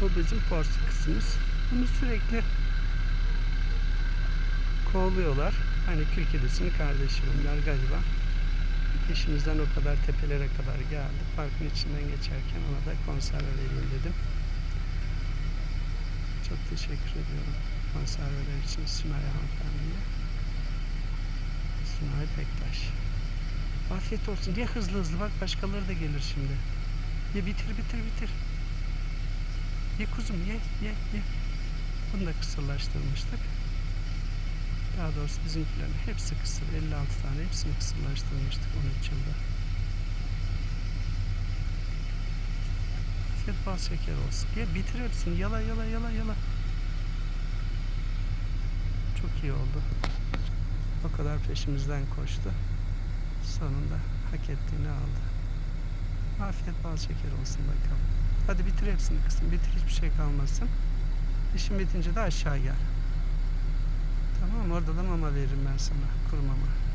Bu bizim porsikusumuz. Bunu sürekli kovalıyorlar. Hani kül kedisinin kardeşi bunlar galiba. Peşimizden o kadar tepelere kadar geldi. Parkın içinden geçerken ona da konserve vereyim dedim. Çok teşekkür ediyorum konserveler için Sunay hanımefendiye. Sunay Bektaş. Afiyet olsun. Ye hızlı hızlı bak başkaları da gelir şimdi. Ye bitir bitir bitir. Ye kuzum ye ye ye. Bunu da kısırlaştırmıştık. Daha doğrusu bizimkilerin hepsi kısır. 56 tane hepsini kısırlaştırmıştık 13 yılda. Afiyet bal şeker olsun. Ye bitir hepsini. Yala yala yala yala. Çok iyi oldu. O kadar peşimizden koştu. Sonunda hak ettiğini aldı. Afiyet bal şeker olsun bakalım. Hadi bitir hepsini kızım. Bitir hiçbir şey kalmasın. İşin bitince de aşağı gel. Tamam? Orada da mama veririm ben sana. Kuru mama.